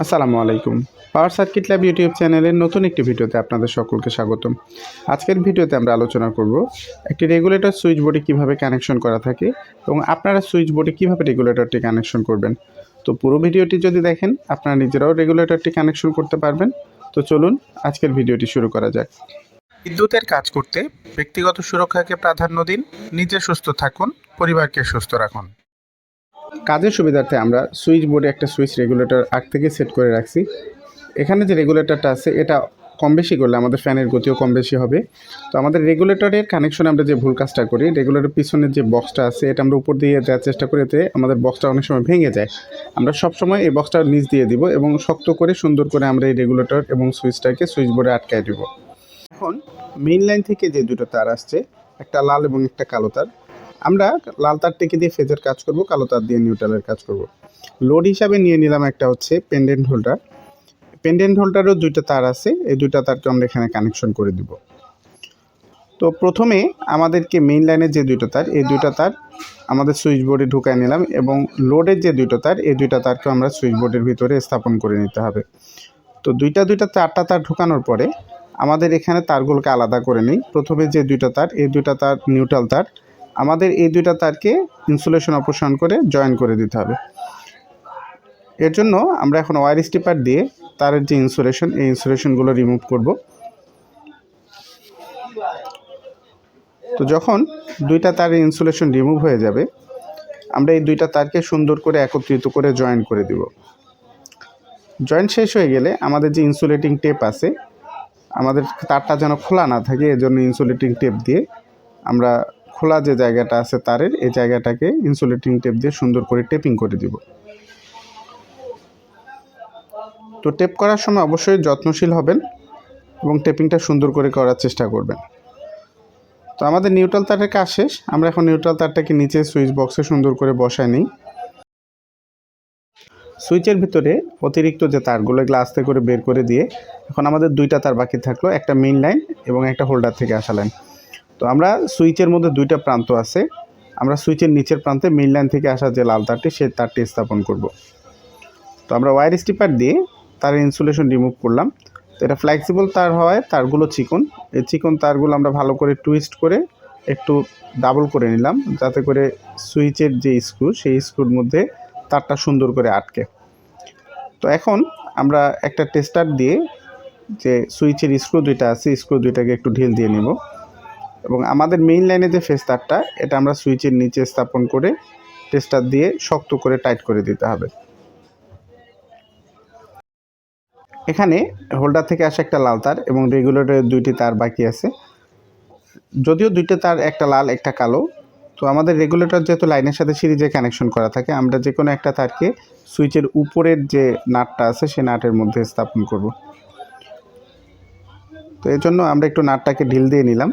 আসসালামু আলাইকুম। Power circuit lab YouTube চ্যানেলের নতুন একটি ভিডিওতে আপনাদের সকলকে স্বাগতম। আজকের ভিডিওতে আমরা আলোচনা করব একটি রেগুলেটর সুইচ বোর্ডে কীভাবে কানেকশন করা থাকে এবং আপনারা সুইচ বোর্ডে কীভাবে রেগুলেটরটি কানেকশন করবেন। তো পুরো ভিডিওটি যদি দেখেন, আপনারা নিজেরাও রেগুলেটরটি কানেকশন করতে পারবেন। তো চলুন আজকের ভিডিওটি শুরু করা যাক। বিদ্যুতের কাজ করতে ব্যক্তিগত সুরক্ষাকে প্রাধান্য দিন, নিজে সুস্থ থাকুন, পরিবারকে সুস্থ রাখুন। কাজের সুবিধার্থে আমরা সুইচ বোর্ডে একটা সুইচ রেগুলেটর আগ থেকে সেট করে রাখছি। এখানে যে রেগুলেটরটা আছে, এটা কম বেশি করলে আমাদের ফ্যানের গতিও কম বেশি হবে। তো আমাদের রেগুলেটরের কানেকশনে আমরা যে ভুল কাজটা করি রেগুলেটর পিছনের যে বক্সটা আছে, এটা আমরা উপর দিয়ে দেওয়ার চেষ্টা করি এতে আমাদের বক্সটা অনেক সময় ভেঙে যায়। আমরা সব সময় এই বক্সটা নিচ দিয়ে দিব এবং শক্ত করে, সুন্দর করে আমরা এই রেগুলেটর এবং সুইচটাকে সুইচ বোর্ডে আটকায় দিব। এখন মেইন লাইন থেকে যে দুটো তার আসছে, একটা লাল এবং একটা কালো তার। আমরা লাল তার তারটিকে দিয়ে ফেজের কাজ করব, কালো তার দিয়ে নিউট্রালের কাজ করব। লোড হিসাবে নিয়ে নিলাম একটা হচ্ছে পেন্ডেন্ট হোল্ডার পেন্ডেন্ট হোল্ডারও দুইটা তার আছে, এই দুইটা তারকে আমরা এখানে কানেকশন করে দিব। তো প্রথমে আমাদেরকে মেইন লাইনের যে দুইটা তার, এই দুইটা তার আমাদের সুইচ বোর্ডে ঢুকায় নিলাম এবং লোডের যে দুইটা তার, এই দুইটা তারকে আমরা সুইচ বোর্ডের ভিতরে স্থাপন করে নিতে হবে। তো দুইটা দুইটা চারটা তার ঢুকানোর পরে আমাদের এখানে তারগুলোকে আলাদা করে নিই। প্রথমে যে দুইটা তার, এই দুইটা তার নিউট্রাল তার আমাদের এই দুইটা তারকে ইনসুলেশন অপসারণ করে জয়েন করে দিতে হবে। এর জন্য আমরা এখন ওয়ার স্টিপার দিয়ে তারের যে ইনসুলেশন এই ইনসুলেশনগুলো রিমুভ করব। তো যখন দুইটা তারের ইনসুলেশন রিমুভ হয়ে যাবে, আমরা এই দুইটা তারকে সুন্দর করে একত্রিত করে জয়েন করে দিব। জয়েন্ট শেষ হয়ে গেলে আমাদের যে ইনসুলেটিং টেপ আছে, আমাদের তারটা যেন খোলা না থাকে, এজন্য ইনসুলেটিং টেপ দিয়ে আমরা খোলা যে জায়গাটা আছে তারের, এই জায়গাটাকে ইনসুলেটিং টেপ দিয়ে সুন্দর করে টেপিং করে দিব। তো টেপ করার সময় অবশ্যই যত্নশীল হবেন এবং টেপিংটা সুন্দর করে করার চেষ্টা করবেন। তো আমাদের নিউট্রাল তারের কাজ শেষ। আমরা এখন নিউট্রাল তারটাকে নিচে সুইচ বক্সে সুন্দর করে বসায় নিই। সুইচের ভিতরে অতিরিক্ত যে তারগুলো এগুলো আস্তে করে বের করে দিয়ে এখন আমাদের দুইটা তার বাকি থাকল, একটা মেইন লাইন এবং একটা হোল্ডার থেকে আসা লাইন তো আমরা সুইচের মধ্যে দুইটা প্রান্ত আছে। আমরা সুইচের নিচের প্রান্তে মেইন লাইন থেকে আসা যে লাল তারটি সেই তারটি স্থাপন করব। তো আমরা ওয়্যার স্টিপার দিয়ে তার ইনসুলেশন রিমুভ করলাম। তো এটা ফ্লেক্সিবল তার হওয়ায় তারগুলো চিকন। এই চিকন তারগুলো আমরা ভালো করে টুইস্ট করে একটু ডাবল করে নিলাম, যাতে করে সুইচের যে স্ক্রু সেই স্ক্রুর মধ্যে তারটা সুন্দর করে আটকে। তো এখন আমরা একটা টেস্টার দিয়ে যে সুইচের স্ক্রু দুইটা আছে স্ক্রু দুইটাকে একটু ঢিল দিয়ে নেব। এবং আমাদের মেইন লাইনে যে ফেস তারটা এটা আমরা সুইচের নিচে স্থাপন করে টেস্টার দিয়ে শক্ত করে টাইট করে দিতে হবে। এখানে হোল্ডার থেকে আসা একটা লাল তার এবং রেগুলেটরের দুইটি তার বাকি আছে। যদিও দুইটা তার একটা লাল, একটা কালো, তো আমাদের রেগুলেটর যেহেতু লাইনের সাথে সিরিজে কানেকশন করা থাকে, আমরা যে কোনো একটা তারকে সুইচের উপরের যে নাটটা আছে সেই নাটের মধ্যে স্থাপন করব। তো এর জন্য আমরা একটু নাটটাকে ঢিল দিয়ে নিলাম।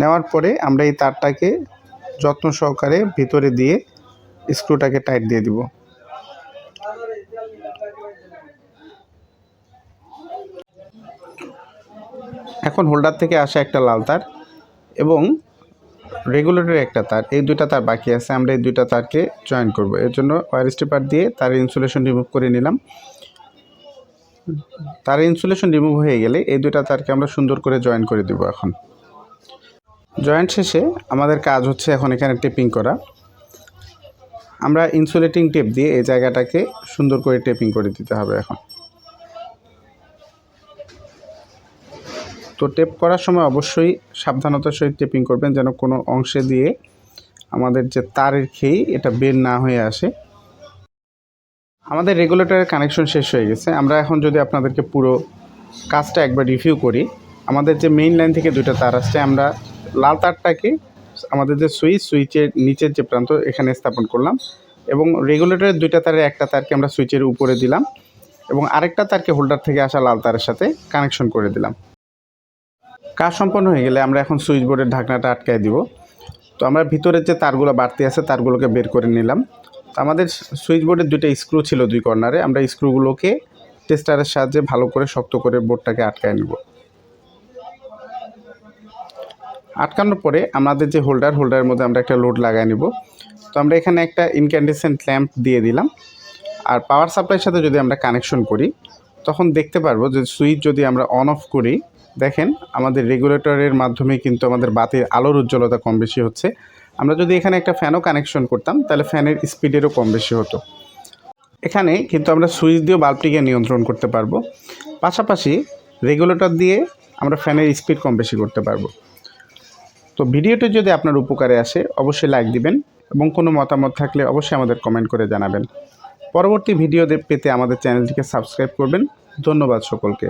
নেওয়ার পরে আমরা এই তারটাকে যত্ন সহকারে ভিতরে দিয়ে স্ক্রুটাকে টাইট দিয়ে দিব। এখন হোল্ডার থেকে আসা একটা লাল তার এবং রেগুলেটরের একটা তার। এই দুইটা তার বাকি আছে, আমরা এই দুইটা তারকে জয়েন করব। এর জন্য ওয়ার স্টিপার দিয়ে তার ইনসুলেশন রিমুভ করে নিলাম। তার ইনসুলেশন রিমুভ হয়ে গেলে এই দুইটা তারকে আমরা সুন্দর করে জয়েন করে দিব এখন। জয়েন্ট শেষে আমাদের কাজ হচ্ছে এখন এখানে টেপিং করা। আমরা ইনসুলেটিং টেপ দিয়ে এই জায়গাটাকে সুন্দর করে টেপিং করে দিতে হবে এখন। তো টেপ করার সময় অবশ্যই সাবধানতার সহিত টেপিং করবেন যেন কোনো অংশে দিয়ে আমাদের যে তারের খেই এটা বের না হয়ে আসে। আমাদের রেগুলেটরের কানেকশন শেষ হয়ে গেছে। আমরা এখন যদি আপনাদেরকে পুরো কাজটা একবার রিভিউ করি, আমাদের যে মেইন লাইন থেকে দুটো তার আসছে, আমরা লাল তারটাকে আমাদের যে সুইচ, সুইচের নিচের যে প্রান্ত, এখানে স্থাপন করলাম। এবং রেগুলেটরের দুইটা তারের একটা তারকে আমরা সুইচের উপরে দিলাম এবং আরেকটা তারকে হোল্ডার থেকে আসা লাল তারের সাথে কানেকশন করে দিলাম। কাজ সম্পন্ন হয়ে গেলে আমরা এখন সুইচ বোর্ডের ঢাকনাটা আটকায় দিব। তো আমরা ভিতরের যে তারগুলো বাড়তি আছে, তারগুলোকে বের করে নিলাম। তো আমাদের সুইচ বোর্ডের দুইটা স্ক্রু ছিল দুই কর্নারে আমরা স্ক্রুগুলোকে টেস্টারের সাহায্যে ভালো করে শক্ত করে বোর্ডটাকে আটকায় নিব। আটকানোর পরে আমাদের যে হোল্ডার, হোল্ডারের মধ্যে আমরা একটা লোড লাগাই নিব। তো আমরা এখানে একটা ইনক্যান্ডেসেন্ট ল্যাম্প দিয়ে দিলাম। আর পাওয়ার সাপ্লাইয়ের সাথে যদি আমরা কানেকশন করি, তখন দেখতে পারব যে সুইচ যদি আমরা অন অফ করি, দেখেন আমাদের রেগুলেটরের মাধ্যমে কিন্তু আমাদের বাতির আলোর উজ্জ্বলতা কম বেশি হচ্ছে। আমরা যদি এখানে একটা ফ্যানও কানেকশন করতাম, তাহলে ফ্যানের স্পিডেরও কম বেশি হতো। এখানে কিন্তু আমরা সুইচ দিয়েও বাল্বটিকে নিয়ন্ত্রণ করতে পারব। পাশাপাশি রেগুলেটর দিয়ে আমরা ফ্যানের স্পিড কম বেশি করতে পারব। তো ভিডিওটি যদি আপনার উপকারে আসে, অবশ্যই লাইক দিবেন এবং কোনো মতামত থাকলে অবশ্যই আমাদের কমেন্ট করে জানাবেন। পরবর্তী ভিডিও পেতে আমাদের চ্যানেলটিকে সাবস্ক্রাইব করবেন। ধন্যবাদ সকলকে।